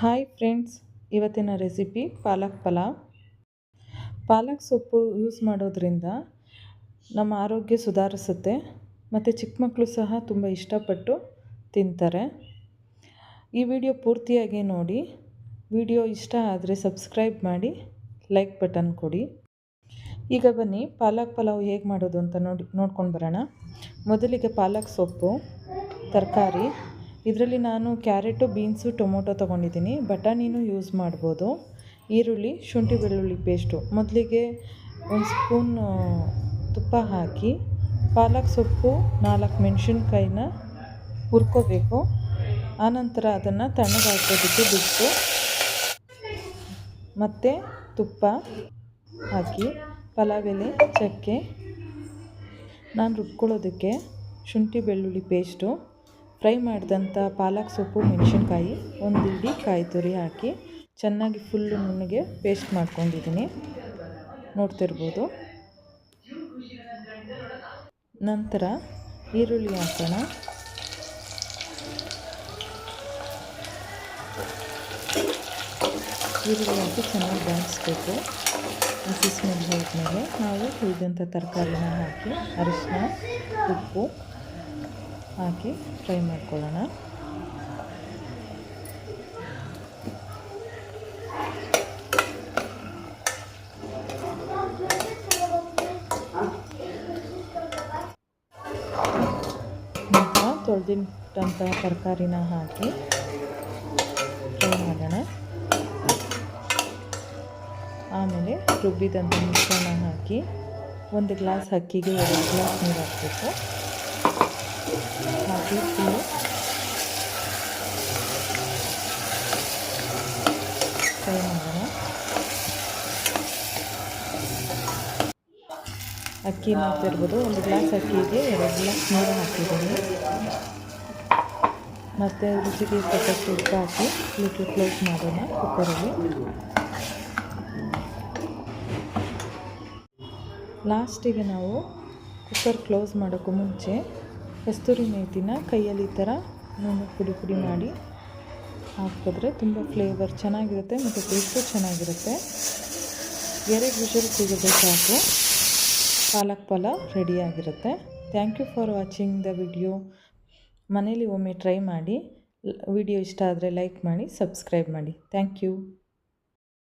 Hi friends, ಇವತ್ತಿನ recipe palak pulao. Palak ಸೊಪ್ಪು use ಮಾಡೋದ್ರಿಂದ ನಮ್ಮ ಆರೋಗ್ಯ ಸುಧಾರಿಸುತ್ತೆ ಮತ್ತು ಚಿಕ್ಕ ಮಕ್ಕಳು ಸಹ ತುಂಬ ಇಷ್ಟಪಟ್ಟು ತಿಂತಾರೆ. ಈ ವಿಡಿಯೋ ಪೂರ್ತಿಯಾಗಿ ನೋಡಿ, ವಿಡಿಯೋ ಇಷ್ಟ ಆದರೆ ಸಬ್ಸ್ಕ್ರೈಬ್ ಮಾಡಿ, ಲೈಕ್ ಬಟನ್ ಕೊಡಿ. ಈಗ ಬನ್ನಿ, ಪಾಲಕ್ ಪಲಾವ್ ಹೇಗೆ ಮಾಡೋದು ಅಂತ ನೋಡಿ, ನೋಡ್ಕೊಂಡು ಬರೋಣ. ಮೊದಲಿಗೆ ಪಾಲಕ್ ಸೊಪ್ಪು, ತರಕಾರಿ ಇದರಲ್ಲಿ ನಾನು ಕ್ಯಾರೆಟು, ಬೀನ್ಸು, ಟೊಮೊಟೊ ತೊಗೊಂಡಿದ್ದೀನಿ. ಬಟಾಣಿನೂ ಯೂಸ್ ಮಾಡ್ಬೋದು. ಈರುಳ್ಳಿ, ಶುಂಠಿ ಬೆಳ್ಳುಳ್ಳಿ ಪೇಸ್ಟು. ಮೊದಲಿಗೆ ಒಂದು ಸ್ಪೂನ್ ತುಪ್ಪ ಹಾಕಿ, ಪಾಲಕ್ ಸೊಪ್ಪು, ನಾಲ್ಕು ಮೆಣಸಿನ್ಕಾಯಿನ ಹುರ್ಕೋಬೇಕು. ಆನಂತರ ಅದನ್ನು ತಣ್ಣಗಾಕೋದಕ್ಕೆ ಬಿಟ್ಟು ಮತ್ತು ತುಪ್ಪ ಹಾಕಿ ಪಲಾವ್ ಎಲೆ ಚಕ್ಕೆ. ನಾನು ರುಬ್ಕೊಳ್ಳೋದಕ್ಕೆ ಶುಂಠಿ ಬೆಳ್ಳುಳ್ಳಿ ಪೇಸ್ಟು. ಫ್ರೈ ಮಾಡಿದಂಥ ಪಾಲಕ್ ಸೊಪ್ಪು ಮೆಣಸಿನ್ಕಾಯಿ ಒಂದು ಇಡೀ ಕಾಯಿ ತುರಿ ಹಾಕಿ ಚೆನ್ನಾಗಿ ಫುಲ್ಲು ನುಣ್ಣಗೆ ಪೇಸ್ಟ್ ಮಾಡ್ಕೊಂಡಿದ್ದೀನಿ. ನೋಡ್ತಿರ್ಬೋದು. ನಂತರ ಈರುಳ್ಳಿ ಹಾಕೋಣ. ಈರುಳ್ಳಿ ಹಾಕಿ ಚೆನ್ನಾಗಿ ಬಾಯಿಸ್ಬೇಕು. ಹಸಿ ಸ್ಮೆಲ್ ಹೋದ್ಮೇಲೆ ನಾವು ಉಳಿದಂಥ ತರಕಾರಿನ ಹಾಕಿ ಅರಿಶಿನ, ಉಪ್ಪು ಹಾಕಿ ಫ್ರೈ ಮಾಡ್ಕೊಳ್ಳೋಣ. ತೊಳೆದಿಟ್ಟಂಥ ತರಕಾರಿನ ಹಾಕಿ ಫ್ರೈ ಮಾಡೋಣ. ಆಮೇಲೆ ರುಬ್ಬಿದಂಥ ಮಿಶ್ರಣ ಹಾಕಿ ಒಂದು ಗ್ಲಾಸ್ ಅಕ್ಕಿಗೆ ಎರಡು ಗ್ಲಾಸ್ ನೀರು ಹಾಕಬೇಕು. ಹಾಕಿ ಫುಲ್ಲು ಫ್ರೈ ಮಾಡೋಣ ಅಕ್ಕಿ ಮಾಡ್ತಿರ್ಬೋದು. ಒಂದು ಗ್ಲಾಸ್ ಅಕ್ಕಿಗೆ ಎರಡು ಗ್ಲಾಸ್ ನೀರು ಹಾಕಿದ್ದೀನಿ. ಮತ್ತು ರುಚಿಗೆ ಸ್ವಲ್ಪ ಉಪ್ಪು ಹಾಕಿ ಲಿಕ್ವಿಡ್ ಕ್ಲೋಸ್ ಮಾಡೋಣ ಕುಕ್ಕರಲ್ಲಿ. ಲಾಸ್ಟಿಗೆ ನಾವು ಕುಕ್ಕರ್ ಕ್ಲೋಸ್ ಮಾಡೋಕ್ಕೂ ಮುಂಚೆ ಕಸ್ತೂರಿ ಮೇಥಿನ ಕೈಯಲ್ಲಿ ಈ ಥರ ನಾನು ಪುಡಿ ಪುಡಿ ಮಾಡಿ ಹಾಕಿದ್ರೆ ತುಂಬ ಫ್ಲೇವರ್ ಚೆನ್ನಾಗಿರುತ್ತೆ ಮತ್ತು ಟೇಸ್ಟು ಚೆನ್ನಾಗಿರುತ್ತೆ. ಎರಡು ವಿಷಲ್ ಸಿಗೋದು ಸಾಕು. Palak pulao ರೆಡಿಯಾಗಿರುತ್ತೆ. Thank you for watching the video. ಮನೇಲಿ ಒಮ್ಮೆ ಟ್ರೈ ಮಾಡಿ. ವಿಡಿಯೋ ಇಷ್ಟ ಆದರೆ ಲೈಕ್ ಮಾಡಿ, ಸಬ್ಸ್ಕ್ರೈಬ್ ಮಾಡಿ. Thank you.